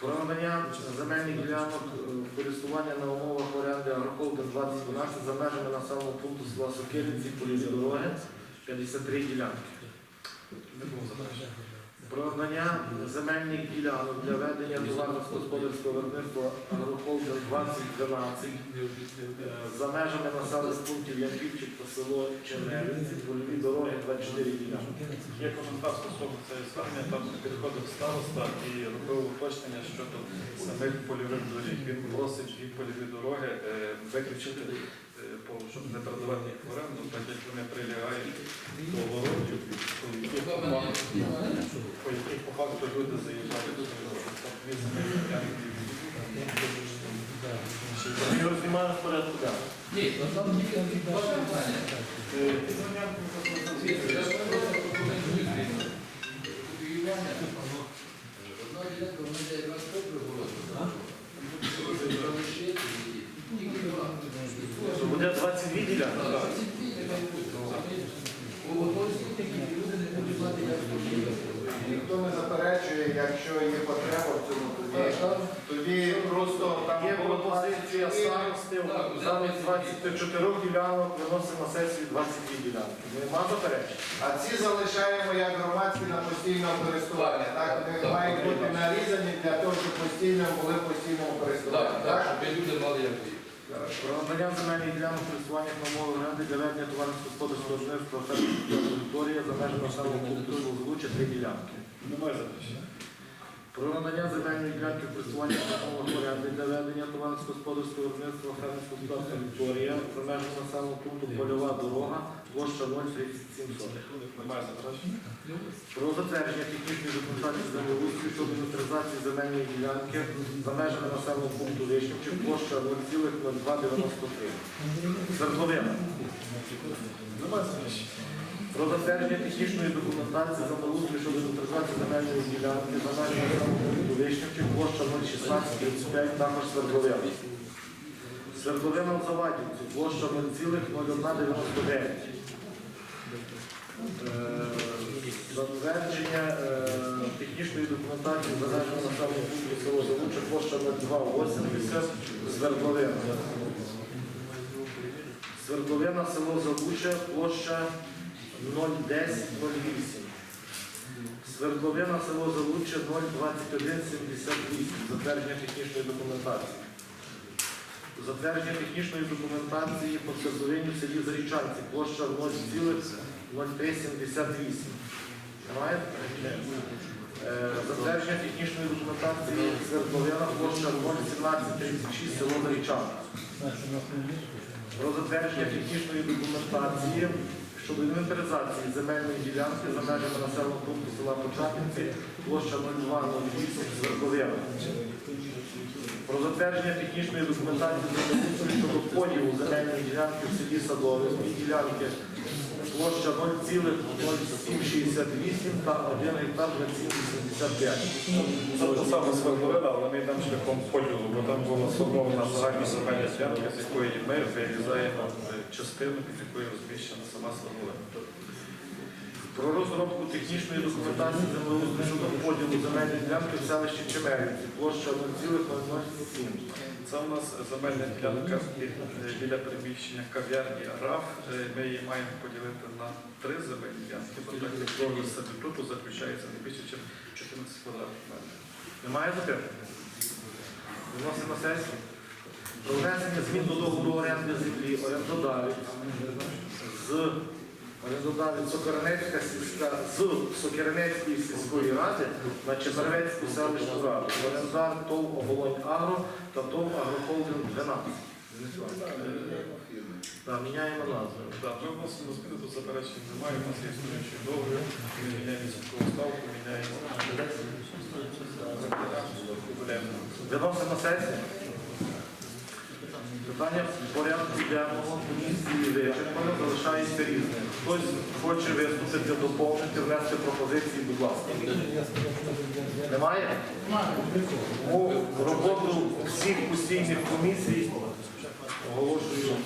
Про надання земельних ділянок е, користування на умовах оренди Агроколдер 2012 за межами населеного пункту села Сокиринці, поліві дороги, 53 ділянки. Не було заперечень. Про надання земельних ділянок для ведення товарно-господарського виробництва Агроколдер 2012 е, за межами населених пунктів Янківчик та село Черневиці, польові дороги 24 ділянки. Є коментар стосовно цієї звернення, там підходив староста і робив уточнення щодо самих польових доріг. Він просить дві польові дороги е, виключити, е, щоб не передавати їх в оренду, так як вони прилягають до воротів, по яких по факту- по яких по факту люди заїжджають. Тобто дві земельні ділянки. Ми його знімаємо в порядку денному. Ні, то там тільки два питання. Я просто пропоную копіювання. Одна ділянка, вона йде якраз попри город. Залишити її. Тільки два. То буде 22 ділянки. Так, ці дві нехай будуть. У одному такі люди не будуть знати, як копіювати. Ніхто не заперечує, якщо є потреба в цьому, тоді, Так, тоді просто там Є було пропозиція 24. старости замість 24 ділянок виносимо на сесію 22 ділянки. Нема заперечень? А ці залишаємо як громадські на постійне користування. Так, вони Так, мають бути так. нарізані для того, щоб постійно були в постійному користуванні. Так, так, щоб люди мали як їх. Про надання земельних ділянок користування на умови оренди для ведення товарно-господарського виробництва фермерської території за межами населеного пункту Лозовуча три ділянки. Немає заперечень. Про надання земельної ділянки користування умовах оренди для ведення товарно-господарського виробництва фермерського господарства Вікторія за межами населеного пункту Польова дорога, площа 037 сотих. Немає заперечень. Про затвердження технічної документації землеустрою щодо інвентаризації земельної ділянки за межами населеного пункту Вишнівчик, площа 0,0293. Свердловина. Про затвердження технічної документації землеустрою щодо інвентаризації земельної ділянки за межами населеного пункту площа 01635, також Свердловина. Свердловина в Завадівці, площа 0,0199. Е, Затвердження е, технічної документації за межами населеного пункту село Залуче, площа 0280, Свердловина. Свердловина, село Залуче, площа 01008. Свердловина, село Залуче, 02178, затвердження технічної документації. Затвердження технічної документації по свердловині в селі Зарічанці, площа 0,0378. Немає? Е, Затвердження технічної документації свердловина, площа 01736, село Зарічанка. Про затвердження технічної документації щодо інвентаризації земельної ділянки за межами населеного пункту села Початинці, площа 0208 Свердловина. Про затвердження технічної документації щодо поділу земельної ділянки в селі Садове, дві ділянки площа 0,0768 та 1 гектар 2785. Це те саме сформулювали, але ми йдемо шляхом поділу, бо там була сформована загальна земельна ділянка, з якої ми вирізаємо частину, під якою розміщена сама сформулювання. Про розробку технічної документації землеустрою щодо поділу земельної ділянки в селищі Чемерівці, площа 0,007. Це у нас земельна ділянка е, біля приміщення кав'ярні РАФ. Е, Ми її маємо поділити на три земельні ділянки, бо так договір статуту заключається не більше, ніж 14 квадратних метрів. Немає запитань? Виносимо сесію. Про внесення змін до договору оренди землі орендодавець з орендодавець Сокиринецька сільська з Сокиринецької сільської ради на Чемеровецьку селищну раду. Орендар ТОВ Оболонь Агро та ТОВ Агрохолдинг 12. Так, міняємо назву. Так, ми вносимо зміни заперечень немає, у нас є існуючий договір, ми міняємо військову ставку, міняємо Виносимо на сесію. Питання в порядку денного комісії вичерпано, залишається різним. Хтось хоче виступити, доповнити, внести пропозиції, будь ласка. Немає? Тому роботу всіх постійних комісій оголошую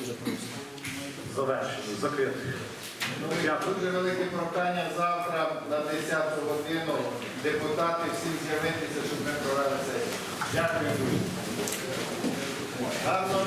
завершеною, закритою. Дуже велике прохання завтра на 10 годину депутати всім з'явитися, щоб ми провели сесію. Дякую. Gracias.